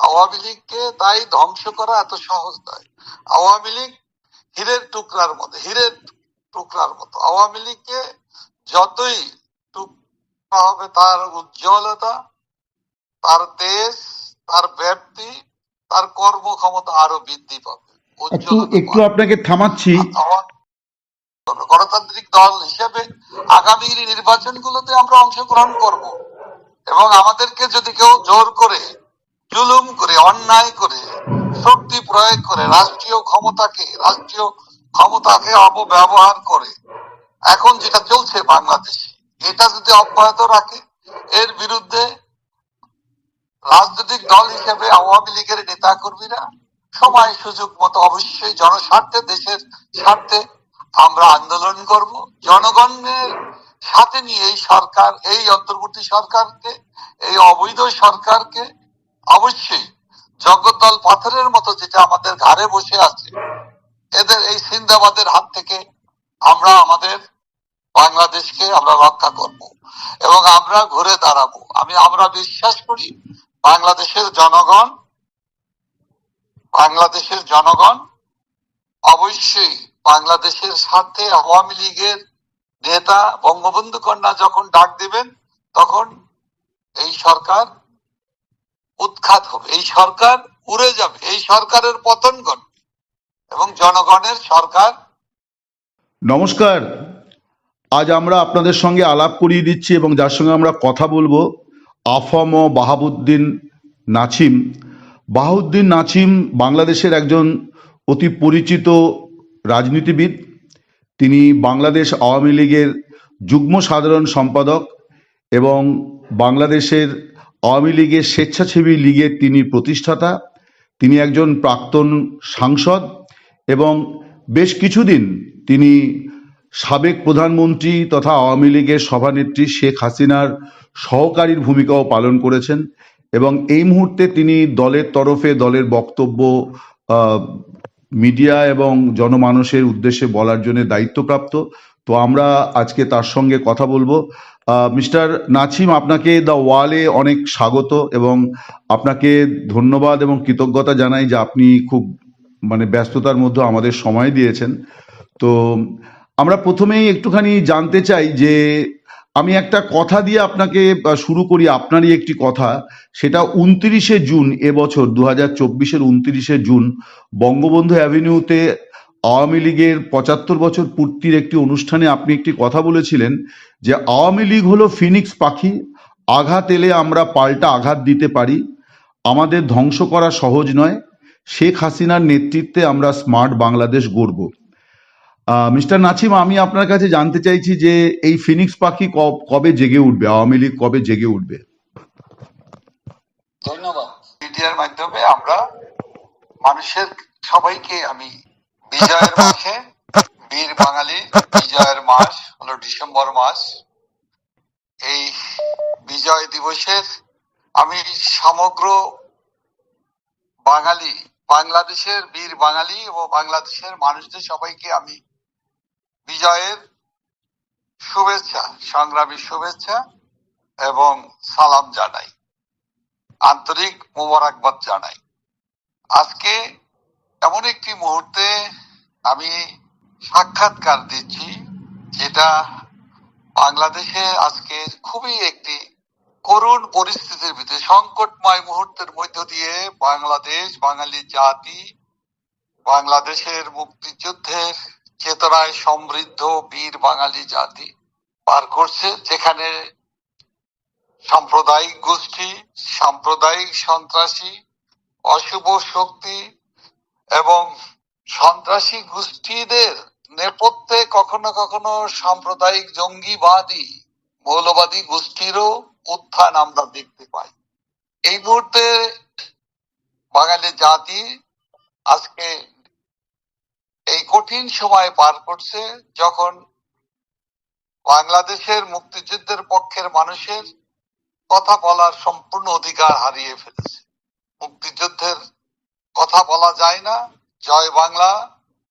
আওয়ামী লীগকে তাই ধ্বংস করা এত সহজ নয়। আওয়ামী লীগ হীরের টুকরার মতো হীরের টুকরার মতো। আওয়ামী লীগকে যতই টুকরা হবে তার উজ্জ্বলতা তার দেশ তার ব্যাপ্তি তার কর্মক্ষমতা আরও বৃদ্ধি পাবে। একটু আপনাকে থামাচ্ছি। গণতান্ত্রিক দল হিসেবে আগামী নির্বাচনগুলোতে আমরা অংশগ্রহণ করব। এবং আমাদেরকে যদি কেউ জোর করে জুলুম করে, অন্যায় করে, শক্তি প্রয়োগ করে, রাষ্ট্রীয় ক্ষমতাকে রাষ্ট্রীয় ক্ষমতাকে অপব্যবহার করে। এখন যেটা চলছে বাংলাদেশে, এটা যদি অব্যাহত রাখে, এর বিরুদ্ধে রাজনৈতিক দল হিসেবে আওয়ামী লীগের নেতা কর্মীরা সময় সুযোগ মতো অবশ্যই জনস্বার্থে, দেশের স্বার্থে আমরা আন্দোলন করব। জনগণের সাথে নিয়ে এই সরকার, এই অন্তর্বর্তী সরকারকে, এই অবৈধ সরকারকে অবশ্যই জগদ্দল পাথরের মতো যেটা আমাদের ঘাড়ে বসে আছে, এদের এই সিন্দাবাদের হাত থেকে আমরা আমাদের বাংলাদেশকে আমরা রক্ষা করব এবং আমরা ঘুরে দাঁড়াবো। আমি, আমরা বিশ্বাস করি বাংলাদেশের জনগণ বাংলাদেশের জনগণ অবশ্যই বাংলাদেশের স্বার্থে আওয়ামী লীগের নেতা বঙ্গবন্ধু কন্যা যখন ডাক দিবেন, তখন এই সরকার উৎখাত হবে। এই সরকার উড়ে যাবে। এই সরকারের পতন ঘটবে এবং জনগণের সরকার। নমস্কার। আজ আমরা আপনাদের সঙ্গে আলাপ করিয়ে দিচ্ছি এবং যার সঙ্গে আমরা কথা বলব, আফম বাহাবুদ্দিন নাছিম। বাহাউদ্দিন নাছিম বাংলাদেশের একজন অতি পরিচিত রাজনীতিবিদ। তিনি বাংলাদেশ আওয়ামী লীগের যুগ্ম সাধারণ সম্পাদক এবং বাংলাদেশের আওয়ামী লীগের স্বেচ্ছাসেবী লীগের তিনি প্রতিষ্ঠাতা, তিনি একজন প্রাক্তন সাংসদ এবং বেশ কিছুদিন তিনি সাবেক প্রধানমন্ত্রী তথা আওয়ামী লীগের সভানেত্রী শেখ হাসিনার সহকারীর ভূমিকাও পালন করেছেন এবং এই মুহূর্তে তিনি দলের তরফে দলের বক্তব্য মিডিয়া এবং জনমানুষের উদ্দেশ্যে বলার জন্য দায়িত্বপ্রাপ্ত। তো আমরা আজকে তার সঙ্গে কথা বলব। মিস্টার নাছিম, আপনাকে দ্য ওয়ালে অনেক স্বাগত এবং আপনাকে ধন্যবাদ এবং কৃতজ্ঞতা জানাই যে আপনি খুব মানে ব্যস্ততার মধ্যে আমাদের সময় দিয়েছেন। তো আমরা প্রথমেই একটুখানি জানতে চাই যে আমি একটা কথা দিয়ে আপনাকে শুরু করি আপনারই একটি কথা। সেটা উনত্রিশে জুন এবছর দু হাজার চব্বিশের উনত্রিশে জুন বঙ্গবন্ধু অ্যাভিনিউতে আওয়ামী লীগের পঁচাত্তর বছর পূর্তির একটি অনুষ্ঠানে আপনি একটি কথা বলেছিলেন যে আওয়ামী লীগ হলো ফিনিক্স পাখি, আঘাত এলে আমরা পাল্টা আঘাত দিতে পারি, আমাদের ধ্বংস করা সহজ নয়। শেখ হাসিনার নেতৃত্বে আমরা স্মার্ট বাংলাদেশ গড়ব। মিস্টার নাছিম, আমি আপনার কাছে জানতে চাইছি যে এই ফিনিক্স পাখি কবে জেগে উঠবে? আওয়ামী লীগ কবে জেগে উঠবে? ধন্যবাদ। মিডিয়ার মাধ্যমে আমরা মানুষের, সবাইকে আমি বিজয়ের মাসে বীর বাঙালি বিজয়ের মাস হলো ডিসেম্বর মাস। এই বিজয় দিবসের আমি সমগ্র বাঙালি, বাংলাদেশের বীর বাঙালি ও বাংলাদেশের মানুষদের সবাইকে আমি বিজয়ের শুভেচ্ছা, সংগ্রামী শুভেচ্ছা এবং সালাম জানাই। আন্তরিক মোবারকবাদ জানাই। আজকে এমন একটি মুহূর্তে আমি সাক্ষাৎকার দিচ্ছি, যেটা বাংলাদেশে আজকে খুবই একটি করুণ পরিস্থিতির ভিতরে, সংকটময় মুহূর্তের মধ্য দিয়ে বাংলাদেশ, বাঙালি জাতি, বাংলাদেশের মুক্তিযুদ্ধের চেতনায় সমৃদ্ধ বীর বাঙালি জাতি পার করছে, যেখানে সাম্প্রদায়িক গোষ্ঠী, সাম্প্রদায়িক সন্ত্রাসী, অশুভ শক্তি এবং সন্ত্রাসী গোষ্ঠীদের নেপথ্যে কখনো কখনো সাম্প্রদায়িক জঙ্গিবাদী, মৌলবাদী গোষ্ঠীরও উত্থান আমরা দেখতে পাই। এই মুহূর্তে বাঙালি জাতি আজকে এই কঠিন সময় পার করছে যখন বাংলাদেশের মুক্তিযুদ্ধের পক্ষের মানুষের কথা বলার সম্পূর্ণ অধিকার হারিয়ে ফেলেছে। মুক্তিযুদ্ধের কথা বলা যায় না, জয় বাংলা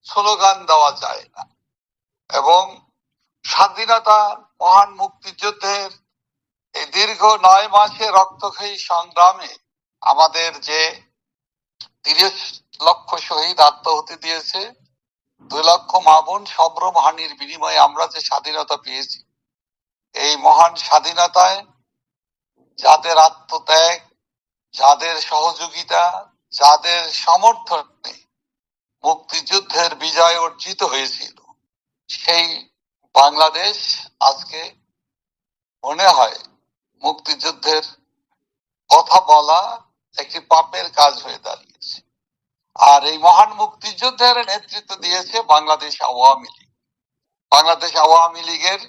স্লোগান দেওয়া যায় না। এবং স্বাধীনতা মহান মুক্তিযুদ্ধের এই দীর্ঘ নয় মাসে রক্তক্ষয়ী সংগ্রামে আমাদের যে তিরিশ লক্ষ শহীদ আত্মাহুতি দিয়েছে, দুই লক্ষ মা বোন সম্ভ্রম হানির বিনিময়ে আমরা যে স্বাধীনতা পেয়েছি, এই মহান স্বাধীনতায় যাদের আত্মত্যাগ, যাদের সহযোগিতা যাদের সমর্থনে মুক্তিযুদ্ধের বিজয় অর্জিত হয়েছিল। সেই বাংলাদেশ আজকে মনে হয় মুক্তিযুদ্ধের কথা বলা একটি পাপের কাজ হয়ে দাঁড়িয়েছে। আর এই মহান মুক্তিযুদ্ধের নেতৃত্ব দিয়েছে বাংলাদেশ আওয়ামী লীগ। বাংলাদেশ আওয়ামী লীগের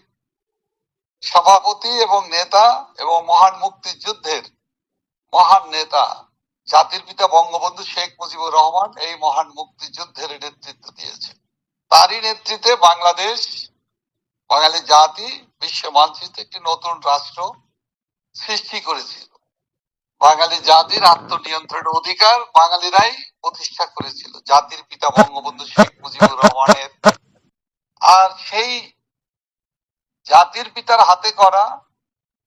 সভাপতি এবং নেতা এবং মহান মুক্তিযুদ্ধের মহান নেতা জাতির পিতা বঙ্গবন্ধু শেখ মুজিবুর রহমান এই মহান মুক্তিযুদ্ধের নেতৃত্ব দিয়েছে তারই নেতৃত্বে বাংলাদেশ, বাঙালি জাতি, বিশ্ব মানচিত্রে একটি নতুন রাষ্ট্র সৃষ্টি করেছিল। বাঙালি জাতির আত্মনিয়ন্ত্রণের অধিকার বাঙালিরাই প্রতিষ্ঠা করেছিল, জাতির পিতা বঙ্গবন্ধু শেখ মুজিবুর রহমানের। আর সেই জাতির পিতার হাতে করা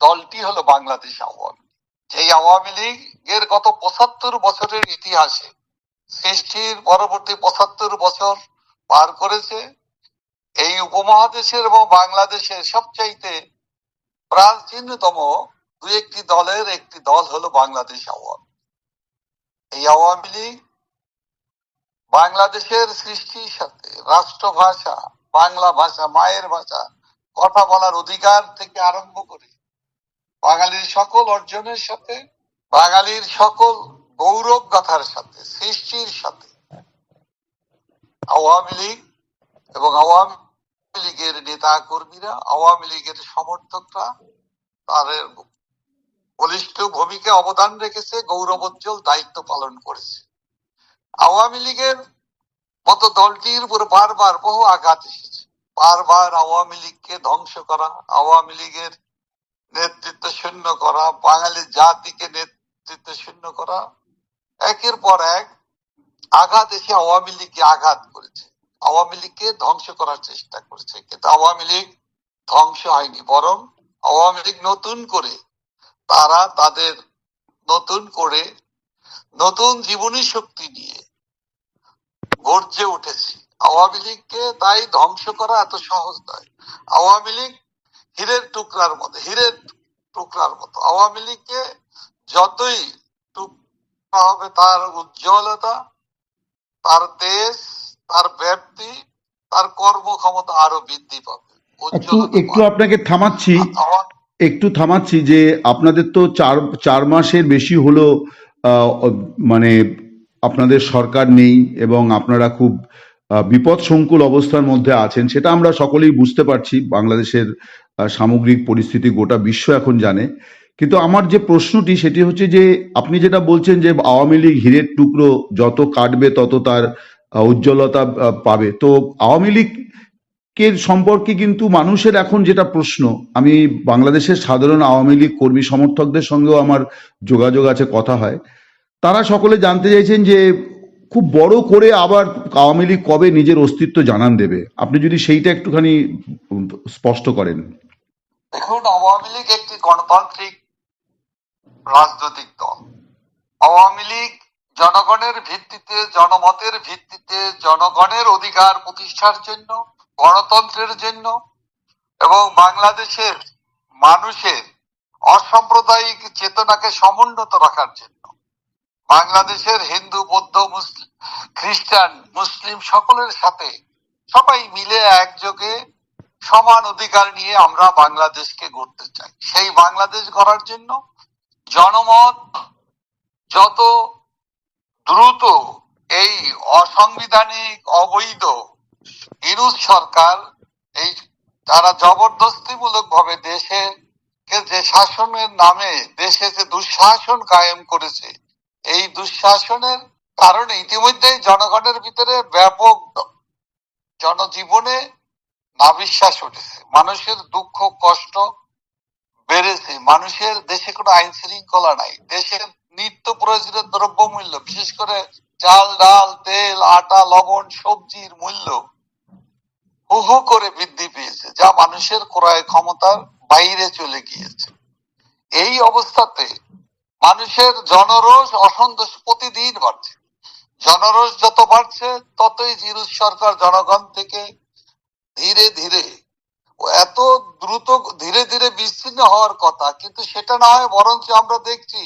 দলটি হলো বাংলাদেশ আওয়ামী লীগ। যেই আওয়ামী লীগের গত পঁচাত্তর বছরের ইতিহাসে সৃষ্টির পরবর্তী পঁচাত্তর বছর পার করেছে এই উপমহাদেশের এবং বাংলাদেশের সবচাইতে প্রাচীনতম দু একটি দলের একটি দল হলো বাংলাদেশ আওয়ামী এই আওয়ামী লীগ বাংলাদেশের সৃষ্টির সাথে রাষ্ট্রভাষা, বাংলা ভাষা, মায়ের ভাষা, কথা বলার অধিকার থেকে আরম্ভ করে বাঙালির সকল অর্জনের সাথে, বাঙালির সকল গৌরব গাথার সাথে, সৃষ্টির সাথে। আওয়ামী লীগ এবং আওয়ামী লীগের নেতা কর্মীরা আওয়ামী লীগের সমর্থকরা তাদের বলিষ্ঠ ভূমিকা অবদান রেখেছে, গৌরবোজ্জ্বল দায়িত্ব পালন করেছে। আওয়ামী লীগের মতো দলটির উপর বারবার বহু আঘাত এসেছে। বারবার আওয়ামী লীগকে ধ্বংস করা, আওয়ামী লীগের নেতৃত্ব শূন্য করা, বাঙালি জাতিকে নেতৃত্ব শূন্য করা, একের পর এক আঘাত এসে আওয়ামী লীগকে আঘাত করেছে। আওয়ামী লীগকে ধ্বংস করার চেষ্টা করেছে, কিন্তু আওয়ামী লীগ ধ্বংস হয়নি, বরং আওয়ামী লীগ নতুন করে তারা তাদের নতুন করে নতুন জীবনী শক্তি নিয়ে গর্জে উঠেছে। আওয়ামী লীগকে তাই ধ্বংস করা এত সহজ নয়। আওয়ামী লীগ হীরের টুকরার মতো হীরের টুকরার মতো আওয়ামী লীগকে যতই টুকরা হবে তার উজ্জ্বলতা তার তেজ তার ব্যাপ্তি তার কর্মক্ষমতা আরও বৃদ্ধি পাবে একটু। আপনাকে থামাচ্ছি একটু থামাচ্ছি যে আপনাদের তো চার চার মাসের বেশি হলো মানে আপনাদের সরকার নেই এবং আপনারা খুব বিপদসংকুল অবস্থার মধ্যে আছেন সেটা আমরা সকলেই বুঝতে পারছি বাংলাদেশের সামগ্রিক পরিস্থিতি গোটা বিশ্ব এখন জানে। কিন্তু আমার যে প্রশ্নটি সেটি হচ্ছে যে, আপনি যেটা বলছেন যে আওয়ামী লীগ হীরের টুকরো যত কাটবে তত তার উজ্জ্বলতা পাবে। তো আওয়ামী লীগ লীগের সম্পর্কে কিন্তু মানুষের এখন যেটা প্রশ্ন, আমি বাংলাদেশের সাধারণ আওয়ামী লীগ কর্মী সমর্থকদের সঙ্গেও আমার যোগাযোগ আছে, কথা হয়। তারা সকলে জানতে চাইছেন যে, খুব বড় করে আবার আওয়ামী লীগ কবে নিজের অস্তিত্ব জানান দেবে? আপনি যদি সেইটা একটুখানি স্পষ্ট করেন। দেখুন, আওয়ামী লীগ একটি গণতান্ত্রিক রাজনৈতিক দল। আওয়ামী লীগ জনগণের ভিত্তিতে, জনমতের ভিত্তিতে, জনগণের অধিকার প্রতিষ্ঠার জন্য, গণতন্ত্রের জন্য এবং বাংলাদেশের মানুষের অসাম্প্রদায়িক চেতনাকে সমুন্নত রাখার জন্য। বাংলাদেশের হিন্দু, বৌদ্ধ, মুসলিম, খ্রিস্টান, মুসলিম সকলের সাথে সবাই মিলে একযোগে সমান অধিকার নিয়ে আমরা বাংলাদেশকে গড়তে চাই। সেই বাংলাদেশ গড়ার জন্য জনমত যত দ্রুত এই অসাংবিধানিক, অবৈধ ইরুজ সরকার, এই তারা জবরদস্তিমূলক ভাবে দেশে যে শাসনের নামে দেশে যে দুঃশাসন কায়েম করেছে, এই দুঃশাসনের কারণে ইতিমধ্যেই জনগণের ভিতরে ব্যাপক জনজীবনে নাবিশ্বাস উঠেছে। মানুষের দুঃখ, কষ্ট বেড়েছে। মানুষের দেশে কোনো আইন শৃঙ্খলা নাই। দেশের নিত্য প্রয়োজনীয় দ্রব্যমূল্য, বিশেষ করে চাল, ডাল, তেল, আটা, লবণ, সবজির মূল্য হু হু করে বৃদ্ধি পেয়েছে, যা মানুষের ক্রয় ক্ষমতার বাইরে চলে গিয়েছে। এই অবস্থাতে মানুষের জনরোষ অসন্তোষ প্রতিদিন বাড়ছে। জনরোষ যত বাড়ছে, ততই জিরুজ সরকার জনগণ থেকে ধীরে ধীরে। এত দ্রুত ধীরে ধীরে বিচ্ছিন্ন হওয়ার কথা, কিন্তু সেটা না হয় বরঞ্চ আমরা দেখছি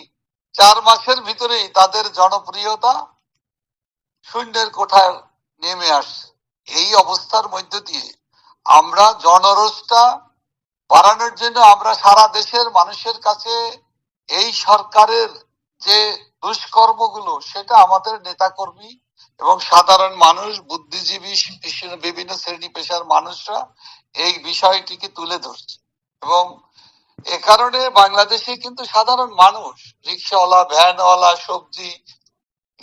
চার মাসের ভিতরেই তাদের জনপ্রিয়তা শূন্যের কোঠায় নেমে আসছে। এই অবস্থার মধ্য দিয়ে আমরা জনরোষটা বাড়ানোর জন্য আমরা সারা দেশের মানুষের কাছে এই সরকারের যে দুষ্কর্মগুলো, সেটা আমাদের নেতাকর্মী এবং সাধারণ মানুষ, বুদ্ধিজীবী বিভিন্ন- শ্রেণি পেশার মানুষরা এই বিষয়টিকে তুলে ধরছে। এবং এ কারণে বাংলাদেশে কিন্তু সাধারণ মানুষ, রিক্সাওয়ালা, ভ্যানওয়ালা, সবজি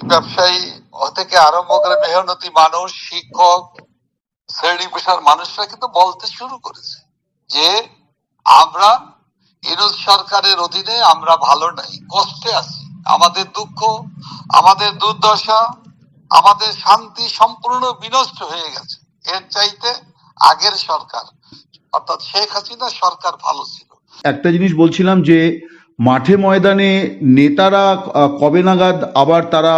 ব্যবসায়ী থেকে আরম্ভ করে মেহনতি মানুষ, শিক্ষক, শ্রেণি পেশার মানুষরা কিন্তু বলতে শুরু করেছে যে, আমরা ইরোজ সরকারের অধীনে আমরা ভালো নাই, কষ্টে আছি। আমাদের দুঃখ, আমাদের দুর্দশা আমাদের শান্তি সম্পূর্ণ বিনষ্ট হয়ে গেছে। এর চাইতে আগের সরকার, অর্থাৎ শেখ হাসিনা সরকার ভালো ছিল। একটা জিনিস বলছিলাম যে, মাঠে ময়দানে নেতারা কবে নাগাদ আবার তারা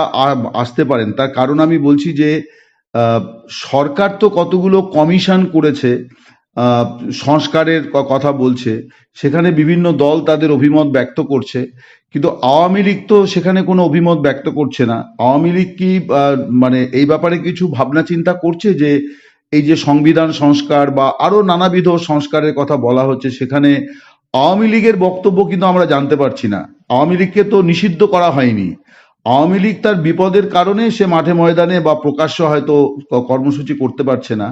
আসতে পারেন? তার কারণ আমি বলছি যে সরকার তো কতগুলো কমিশন করেছে সংস্কারের কথা বলছে। সেখানে বিভিন্ন দল তাদের অভিমত ব্যক্ত করছে। কিন্তু আওয়ামী লীগ তো সেখানে কোনো অভিমত ব্যক্ত করছে না। আওয়ামী লীগ কি মানে এই ব্যাপারে কিছু ভাবনা চিন্তা করছে যে এই যে সংবিধান সংস্কার বা আরও নানাবিধ সংস্কারের কথা বলা হচ্ছে, সেখানে আওয়ামী লীগের বক্তব্য কিন্তু আমরা জানতে পারছি না। আওয়ামী লীগকে তো নিষিদ্ধ করা হয়নি। আওয়ামী লীগ তার বিপদের কারণে সে মাঠে ময়দানে বা প্রকাশ্য হয়তো কর্মসূচি করতে পারছে না।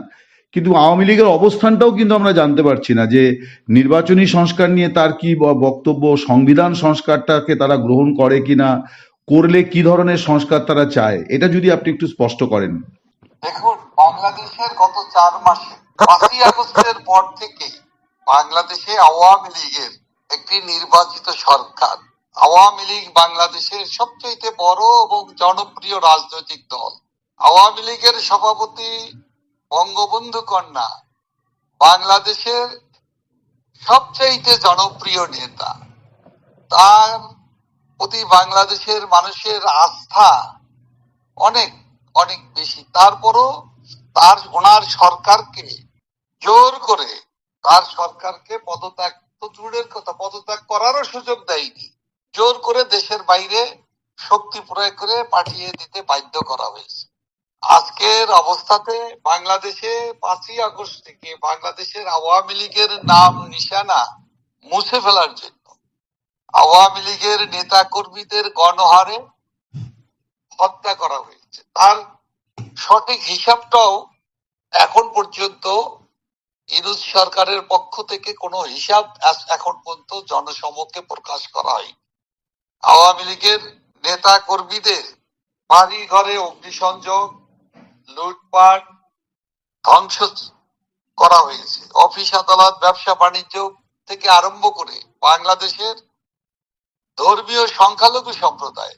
কিন্তু আওয়ামী লীগের অবস্থানটাও কিন্তু আমরা জানতে পারছি না যে নির্বাচনী সংস্কার নিয়ে তার কি বক্তব্য, সংবিধান সংস্কারটাকে তারা গ্রহণ করে কিনা, করলে কি ধরনের সংস্কার তারা চায়, এটা যদি আপনি একটু স্পষ্ট করেন। দেখুন, বাংলাদেশের গত চার মাসে, পাঁচই আগস্টের পর থেকে বাংলাদেশে আওয়ামী লীগের একটি নির্বাচিত সরকার। আওয়ামী লীগ বাংলাদেশের সবচেয়ে বড় এবং জনপ্রিয় রাজনৈতিক দল। আওয়ামী লীগের সভাপতি বঙ্গবন্ধু কন্যা, বাংলাদেশের সবচাইতে জনপ্রিয় নেতা। তার প্রতি বাংলাদেশের মানুষের আস্থা অনেক অনেক বেশি। তারপরও তার, ওনার সরকারকে জোর করে তার সরকারকে পদত্যাগ, তো দূরের কথা, পদত্যাগ করারও সুযোগ দেয়নি। জোর করে দেশের বাইরে শক্তি প্রয়োগ করে পাঠিয়ে দিতে বাধ্য করা হয়েছে। আজকের অবস্থাতে বাংলাদেশে পাঁচই আগস্ট থেকে বাংলাদেশের আওয়ামী লীগের নাম নিশানা মুছে ফেলার জন্য। আওয়ামী লীগের নেতা কর্মীদের গণহারে হত্যা করা হয়েছে। তার সঠিক হিসাবটাও এখন পর্যন্ত ইনুস সরকারের পক্ষ থেকে কোনো হিসাব এখন পর্যন্ত জনসমক্ষে প্রকাশ করা হয় আওয়ামী লীগের নেতা কর্মীদের বাড়ি ঘরে অগ্নিসংযোগ লুটপাট ধ্বংস করা হয়েছে। অফিস, আদালত, ব্যবসা, বাণিজ্য থেকে আরম্ভ করে বাংলাদেশের ধর্মীয় সংখ্যালঘু সম্প্রদায়,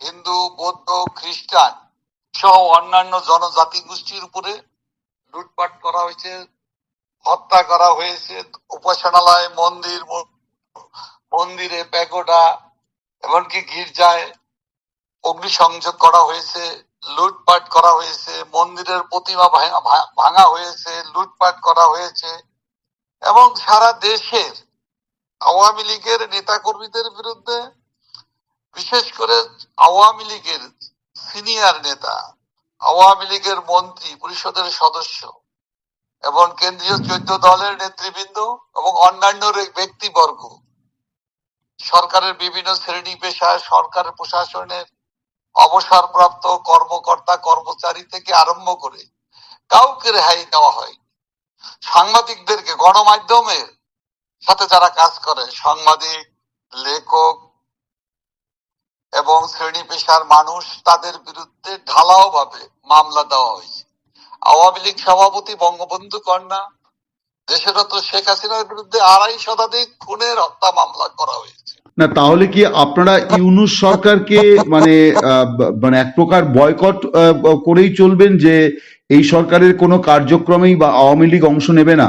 হিন্দু, বৌদ্ধ, খ্রিস্টান সহ অন্যান্য জনজাতি গোষ্ঠীর উপরে লুটপাট করা হয়েছে, হত্যা করা হয়েছে। উপাসনালয়, মন্দির, মন্দিরে প্যাগোডা, এমনকি গির্জায় অগ্নিসংযোগ করা হয়েছে। লুটপাট করা হয়েছে, মন্দিরের প্রতিমা ভাঙা হয়েছে, লুটপাট করা হয়েছে এবং সারা দেশের আওয়ামী লীগের নেতাকর্মীদের বিরুদ্ধে, বিশেষ করে আওয়ামী লীগের সিনিয়র নেতা, আওয়ামী লীগের মন্ত্রী, পরিষদের সদস্য এবং কেন্দ্রীয় চৈদ্য দলের নেতৃবৃন্দ এবং অন্যান্য ব্যক্তিবর্গ, সরকারের বিভিন্ন শ্রেণি পেশা সরকারের প্রশাসনের অবসরপ্রাপ্ত কর্মকর্তা, কর্মচারী থেকে আরম্ভ করে কাউকে রেহাই দেওয়া হয় সাংবাদিকদেরকে গণমাধ্যমের সাথে যারা কাজ করে, সাংবাদিক, লেখক এবং শ্রেণি পেশার মানুষ, তাদের বিরুদ্ধে ঢালাও ভাবে মামলা দেওয়া হয়েছে। আওয়ামী লীগ সভাপতি বঙ্গবন্ধু কন্যা দেশরত শেখ হাসিনার বিরুদ্ধে আড়াই শতাধিক খুনের হত্যা মামলা করা হয়েছে। না, তাহলে কি আপনারা ইউনুস সরকারকে মানে মানে এক প্রকার বয়কট করেই চলবেন যে এই সরকারের কোনো কার্যক্রমেই বা আওয়ামী লীগ অংশ নেবে না?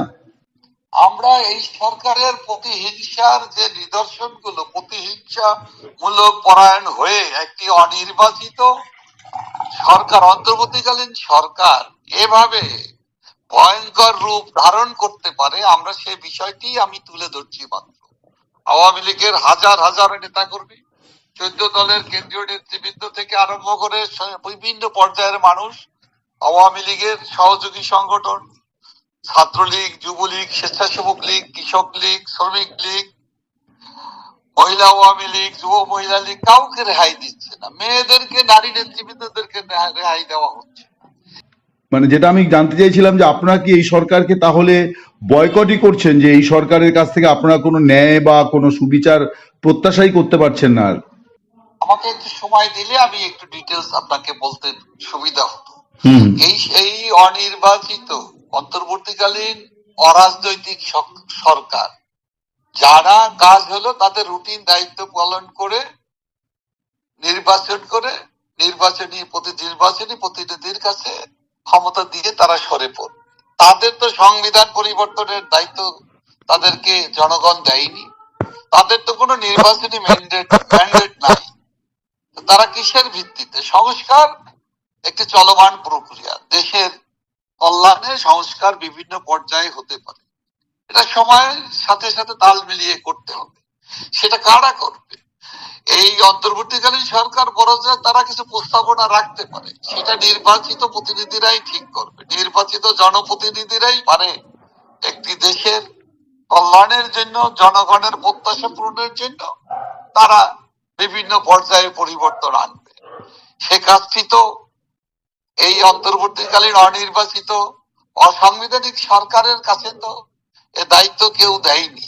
আমরা আমরা এই সরকারের প্রতিহিংসার যে নিদর্শনগুলো প্রতিহিংসা মূলক পরায়ণ হয়ে একটি অনির্বাচিত সরকার, অন্তর্বর্তীকালীন সরকার এভাবে ভয়ঙ্কর রূপ ধারণ করতে পারে, আমরা সে বিষয়টি আমি তুলে ধরছি মাত্র। আওয়ামী লীগের হাজার হাজার নেতা কর্মী চোদ্দ দলের কেন্দ্রীয় নেতৃবৃন্দ থেকে আরম্ভ করে বিভিন্ন পর্যায়ের মানুষ, আওয়ামী লীগের সহযোগী সংগঠন, ছাত্রলীগ, যুবলীগ, স্বেচ্ছাসেবক লীগ, কৃষক লীগ, শ্রমিক লীগ, মহিলা আওয়ামী লীগ, যুব মহিলা লীগ, কাউকে রেহাই দিচ্ছে না। মেয়েদেরকে, নারী নেতৃবৃন্দদেরকে রেহাই দেওয়া হচ্ছে। মানে যেটা আমি জানতে চাইছিলাম যে আপনারা কি এই সরকারকে তাহলে বয়কটই করছেন যে এই সরকারের কাছ থেকে আপনারা কোনো ন্যায় বা কোনো সুবিচার প্রত্যাশাই করতে পারছেন না আর। আমাকে একটু সময় দিলে আমি একটু ডিটেলস আপনাকে বলতে সুবিধা হতো। এই এই অনির্বাচিত অন্তর্বর্তীকালীন অরাজনৈতিক সরকার যারা কাজ হলো তাদের রুটিন দায়িত্ব পালন করে নির্বাচন করে নির্বাচনী প্রতি নির্বাচনী প্রতিনিধির কাছে ক্ষমতা দিয়ে তারা সরে পড়বে তাদের তো সংবিধান পরিবর্তনের দায়িত্ব তাদেরকে জনগণ দেয়নি। তাদের তো কোনো নির্বাচনী ম্যান্ডেট ম্যান্ডেট নাই। তারা কিসের ভিত্তিতে? সংস্কার একটি চলমান প্রক্রিয়া। দেশের কল্যাণে সংস্কার বিভিন্ন পর্যায়ে হতে পারে। এটা সময়ের সাথে সাথে তাল মিলিয়ে করতে হবে। সেটা কারা করবে? এই অন্তর্বর্তীকালীন সরকার পর্যায়ে তারা কিছু প্রস্তাবনা রাখতে পারে, সেটা নির্বাচিত প্রতিনিধিরাই ঠিক করবে। নির্বাচিত জনপ্রতিনিধিরাই পারে একটি দেশের কল্যাণের জন্য, জনগণের প্রত্যাশা পূরণের জন্য তারা বিভিন্ন পর্যায়ে পরিবর্তন আনবে। সে কাজটি তো এই অন্তর্বর্তীকালীন অনির্বাচিত অসাংবিধানিক সরকারের কাছে তো এ দায়িত্ব কেউ দেয়নি।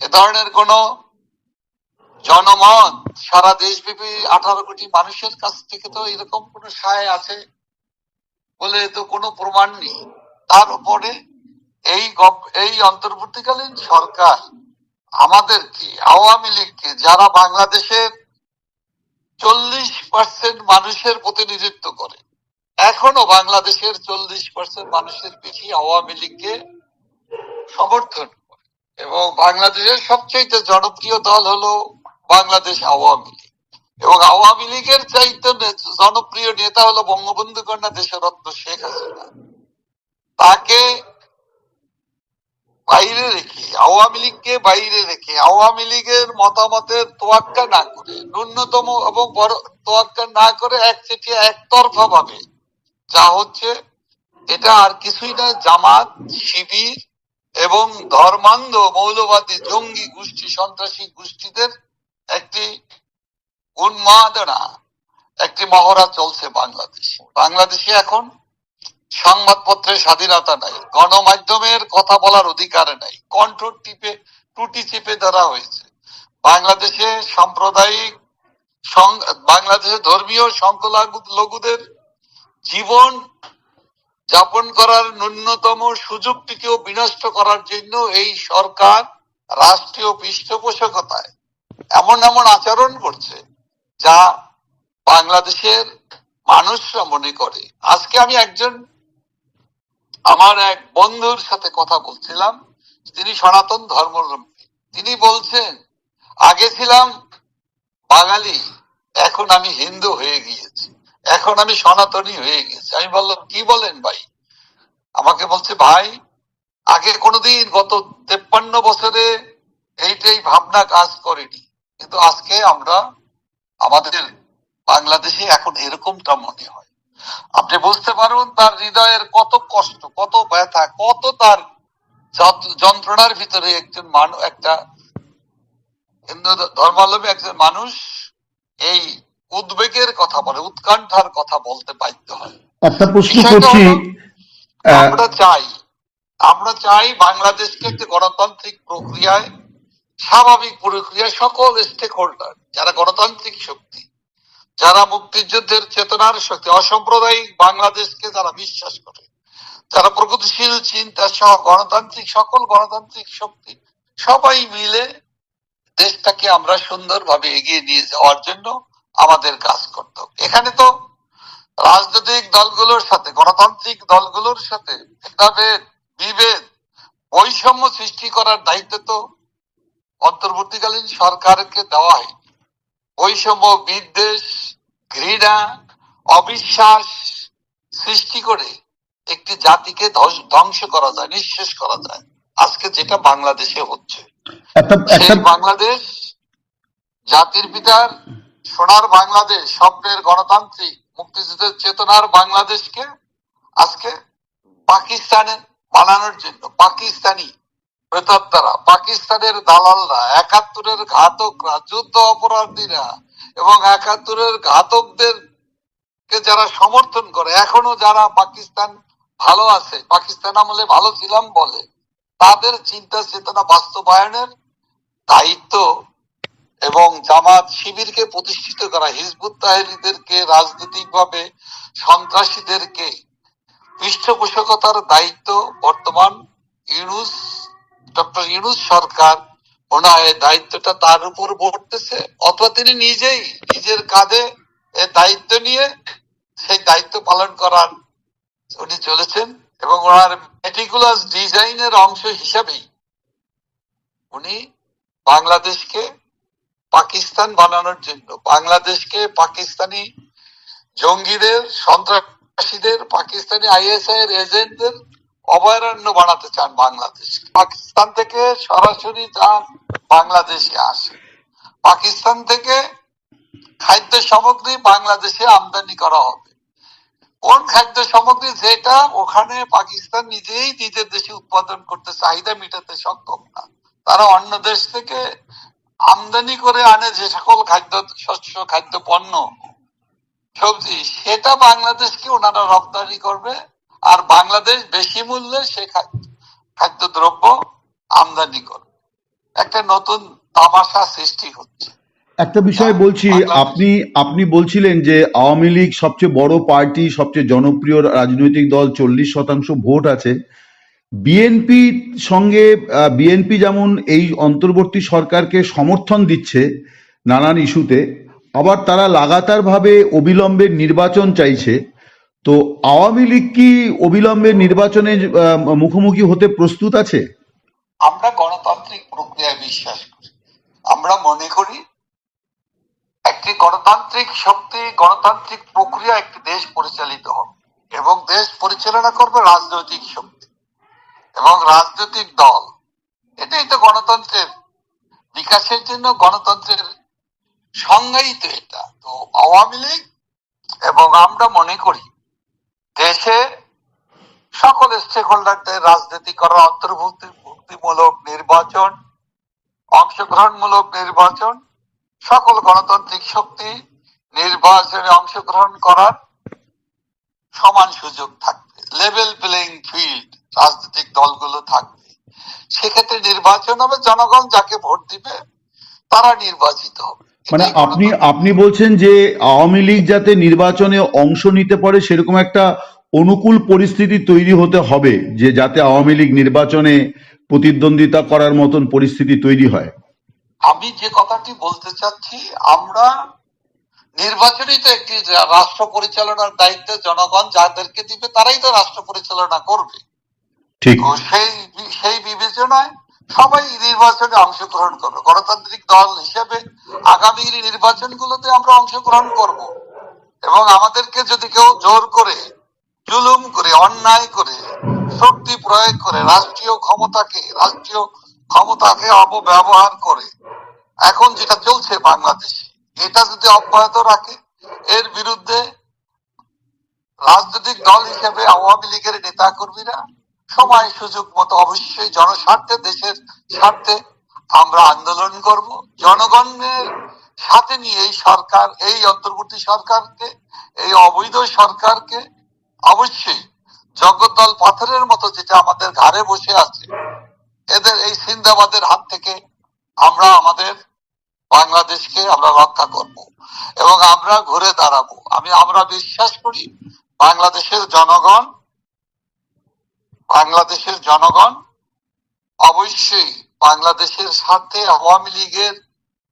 এ ধরনের কোন জনমত, সারা দেশব্যাপী আঠারো কোটি মানুষের কাছ থেকে তো এরকম কোন সায় আছে বলে তো কোনো প্রমাণ নেই। তার উপরে এই এই অন্তর্বর্তীকালীন সরকার আমাদেরকে, আওয়ামী লীগকে, যারা বাংলাদেশের চল্লিশ পার্সেন্ট মানুষের প্রতিনিধিত্ব করে, এখনও বাংলাদেশের চল্লিশ পার্সেন্ট মানুষের বেশি আওয়ামী লীগকে সমর্থন করে। এবং বাংলাদেশের সবচেয়ে জনপ্রিয় দল হলো বাংলাদেশ আওয়ামী লীগ। এবং আওয়ামী লীগের চাইতে জনপ্রিয় নেতা হলো বঙ্গবন্ধু কন্যা দেশরত্ন শেখ হাসিনা। তাকে বাইরে রেখে, আওয়ামী লীগকে বাইরে রেখে, আওয়ামী লীগের মতামতের তোয়াক্কা না করে, ন্যূনতম এবং বড় তোয়াক্কা না করে এক একচেটিয়া একতরফা ভাবে যা হচ্ছে, এটা আর কিছুই না জামাত, শিবির এবং ধর্মান্ধ, মৌলবাদী, জঙ্গি গোষ্ঠী, সন্ত্রাসী গোষ্ঠীদের একটি উন্মাদনা, একটি মহড়া চলছে বাংলাদেশে। বাংলাদেশে এখন সংবাদপত্রের স্বাধীনতা নাই, গণমাধ্যমের কথা বলার অধিকার নাই কণ্ঠ টিপে, টুটি চেপে ধরা হয়েছে। বাংলাদেশে সাম্প্রদায়িক বাংলাদেশে ধর্মীয় সংখ্যালঘুদের জীবন যাপন করার ন্যূনতম সুযোগটিকেও বিনষ্ট করার জন্য এই সরকার রাষ্ট্রীয় পৃষ্ঠপোষকতায় এমন এমন আচরণ করছে যা বাংলাদেশের মানুষরা মনে করে। আজকে আমি একজন, আমার এক বন্ধুর সাথে কথা বলছিলাম তিনি সনাতন ধর্মলম্বী তিনি বলছেন, আগে ছিলাম বাঙালি, এখন আমি হিন্দু হয়ে গিয়েছি, এখন আমি সনাতনী হয়ে গেছি আমি বললাম, কি বলেন ভাই? আমাকে বলছে, ভাই, আগে কোনোদিন গত তেপ্পান্ন বছরে এইটাই ভাবনা কাজ করেনি। কিন্তু আজকে আমরা আমাদের বাংলাদেশে এখন এরকমটা মনে হয়। আপনি বুঝতে পারুন তার হৃদয়ের কত কষ্ট কত ব্যথা কত তার যন্ত্রণার ভিতরে একজন মানুষ একটা হিন্দু ধর্মাবলম্বী একজন মানুষ এই উদ্বেগের কথা বলে উৎকণ্ঠার কথা বলতে বাধ্য হয়। একটা প্রশ্ন করছি আমরা চাই আমরা চাই বাংলাদেশকে একটি গণতান্ত্রিক প্রক্রিয়ায় স্বাভাবিক প্রক্রিয়ায় সকল স্টেক হোল্ডার যারা গণতান্ত্রিক শক্তি, যারা মুক্তিযুদ্ধের চেতনার শক্তি, অসাম্প্রদায়িক বাংলাদেশকে যারা বিশ্বাস করে, যারা প্রগতিশীল চিন্তা সহ গণতান্ত্রিক, সকল গণতান্ত্রিক শক্তি, সবাই মিলে দেশটাকে আমরা সুন্দরভাবে এগিয়ে নিয়ে যাওয়ার জন্য আমাদের কাজ করতে এখানে তো রাজনৈতিক দলগুলোর সাথে, গণতান্ত্রিক দলগুলোর সাথে বিভেদ, বৈষম্য সৃষ্টি করার দায়িত্ব তো অন্তর্বর্তীকালীন সরকারকে দেওয়া হয় বৈষম্য বিদ্বেষ ঘৃণা অবিশ্বাস সৃষ্টি করে একটি জাতিকে ধ্বংস করা যায় নিঃশেষ করা যায়। আজকে যেটা বাংলাদেশে হচ্ছে। বাংলাদেশ জাতির পিতার সোনার বাংলাদেশ স্বপ্নের গণতান্ত্রিক মুক্তিযুদ্ধের চেতনার বাংলাদেশকে আজকে পাকিস্তানে বানানোর জন্য পাকিস্তানি প্রেতাত্মারা পাকিস্তানের দালালরা, একাত্তরের ঘাতকরা, যুদ্ধ অপরাধীরা এবং একাত্তরের ঘাতকদের কে যারা সমর্থন করে, এখনও যারা পাকিস্তান ভালো আছে, পাকিস্তান আমলে ভালো ছিলাম বলে, তাদের চিন্তা চেতনা বাস্তবায়নের দায়িত্ব এবং জামাত শিবিরকে প্রতিষ্ঠিত করা, হিজবুত তাহেরিদেরকে রাজনৈতিকভাবে সন্ত্রাসীদেরকে পৃষ্ঠপোষকতার দায়িত্ব বর্তমান ইউনুস ডক্টর ইউনুস সরকার ওনার দায়িত্বটা তার উপর বর্তেছে, অথবা তিনি নিজেই নিজের কাঁধে দায়িত্ব নিয়ে সেই দায়িত্ব পালন করার উনি চলেছেন এবং ওনার মেটিকুলাস ডিজাইনের অংশ হিসাবেই উনি বাংলাদেশকে পাকিস্তান বানানোর জন্য, বাংলাদেশকে পাকিস্তানি জঙ্গিদের, সন্ত্রাসীদের, পাকিস্তানি আইএসআই এর এজেন্টদের অভয়ারণ্য বানাতে চান বাংলাদেশ। পাকিস্তান থেকে সরাসরি যান বাংলাদেশে আসে। পাকিস্তান থেকে খাদ্য সামগ্রী বাংলাদেশে আমদানি করা হবে। কোন খাদ্য সামগ্রী যেটা, ওখানে পাকিস্তান নিজেই নিজের দেশে উৎপাদন করতে চাহিদা মেটাতে সক্ষম না। তারা অন্য দেশ থেকে আমদানি করে আনে যে সকল খাদ্য, শস্য, খাদ্য, পণ্য, সবজি, সেটা বাংলাদেশকে ওনারা রপ্তানি করবে। আর বাংলাদেশ বেশি মূল্যে সে খাদ্য খাদ্যদ্রব্য আমদানি করবে একটা নতুন তামাশা সৃষ্টি হচ্ছে। একটা বিষয় বলছি আপনি আপনি বলছিলেন যে আওয়ামী লীগ সবচেয়ে বড় পার্টি সবচেয়ে জনপ্রিয় রাজনৈতিক দল চল্লিশ শতাংশ ভোট আছে। বিএনপি সঙ্গে বিএনপি যেমন এই অন্তর্বর্তী সরকারকে সমর্থন দিচ্ছে নানান ইস্যুতে আবার তারা লাগাতারভাবে অবিলম্বে নির্বাচন চাইছে। তো আওয়ামী লীগ কি অবিলম্বে নির্বাচনে মুখোমুখি হতে প্রস্তুত আছে? আমরা গণতান্ত্রিক প্রক্রিয়ায় বিশ্বাস করি। আমরা মনে করি একটি গণতান্ত্রিক শক্তি, গণতান্ত্রিক প্রক্রিয়া একটি দেশ পরিচালিত হবে এবং দেশ পরিচালনা করবে রাজনৈতিক শক্তি এবং রাজনৈতিক দল। এটাই তো গণতন্ত্রের বিকাশের জন্য গণতন্ত্রের সংজ্ঞায়িত এটা। তো আওয়ামী লীগ এবং আমরা মনে করি সকল স্টেক হোল্ডারদের রাজনীতি করা অন্তর্ভুক্তিমূলক নির্বাচন অংশগ্রহণমূলক নির্বাচন সকল গণতান্ত্রিক শক্তি নির্বাচনে অংশগ্রহণ করার সমান সুযোগ থাকবে। লেভেল প্লেইং ফিল্ড রাজনৈতিক দলগুলো থাকবে। সেক্ষেত্রে নির্বাচন হবে জনগণ যাকে ভোট দিবে তারা নির্বাচিত হবে। মানে আপনি আপনি বলছেন যে আওয়ামী লীগ যাতে নির্বাচনে অংশ নিতে পারে সেরকম একটা অনুকূল পরিস্থিতি তৈরি হতে হবে যে যাতে আওয়ামী লীগ নির্বাচনে প্রতিদ্বন্দ্বিতা করার মতন পরিস্থিতি তৈরি হয়। আমি যে কথাটি বলতে চাচ্ছি আমরা নির্বাচনই তো একটি রাষ্ট্র পরিচালনার দায়িত্ব জনগণ যাদেরকে দিবে তারাই তো রাষ্ট্র পরিচালনা করবে। ঠিক। সেই সেই বিবেচনায় সবাই নির্বাচনে অংশগ্রহণ করবে। গণতান্ত্রিক দল হিসেবে আগামী নির্বাচনগুলোতে আমরা অংশগ্রহণ করব। এবং আমাদেরকে যদি কেউ জোর করে জুলুম করে, অন্যায় করে, শক্তি প্রয়োগ করে, রাষ্ট্রীয় ক্ষমতাকে রাষ্ট্রীয় ক্ষমতাকে অপব্যবহার করে। এখন যেটা চলছে বাংলাদেশে, এটা যদি অব্যাহত রাখে, এর বিরুদ্ধে রাজনৈতিক দল হিসেবে আওয়ামী লীগের নেতা কর্মীরা সময় সুযোগ মতো অবশ্যই জনস্বার্থে, দেশের স্বার্থে আমরা আন্দোলন করব। জনগণের সাথে নিয়ে এই সরকার, এই অন্তর্বর্তী সরকারকে, এই অবৈধ সরকারকে অবশ্যই, জগদ্দল পাথরের মতো যেটা আমাদের ঘাড়ে বসে আছে, এদের এই সিন্দাবাদের হাত থেকে আমরা আমাদের বাংলাদেশকে আমরা রক্ষা করব এবং আমরা ঘুরে দাঁড়াবো। আমি, আমরা বিশ্বাস করি বাংলাদেশের জনগণ বাংলাদেশের জনগণ অবশ্যই বাংলাদেশের সাথে আওয়ামী লীগের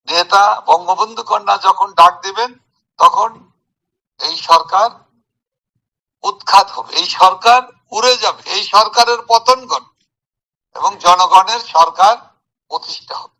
নেতা বঙ্গবন্ধু কন্যা যখন ডাক দিবেন, তখন এই সরকার উৎখাত হবে। এই সরকার উড়ে যাবে। এই সরকারের পতন ঘটবে এবং জনগণের সরকার প্রতিষ্ঠা হবে।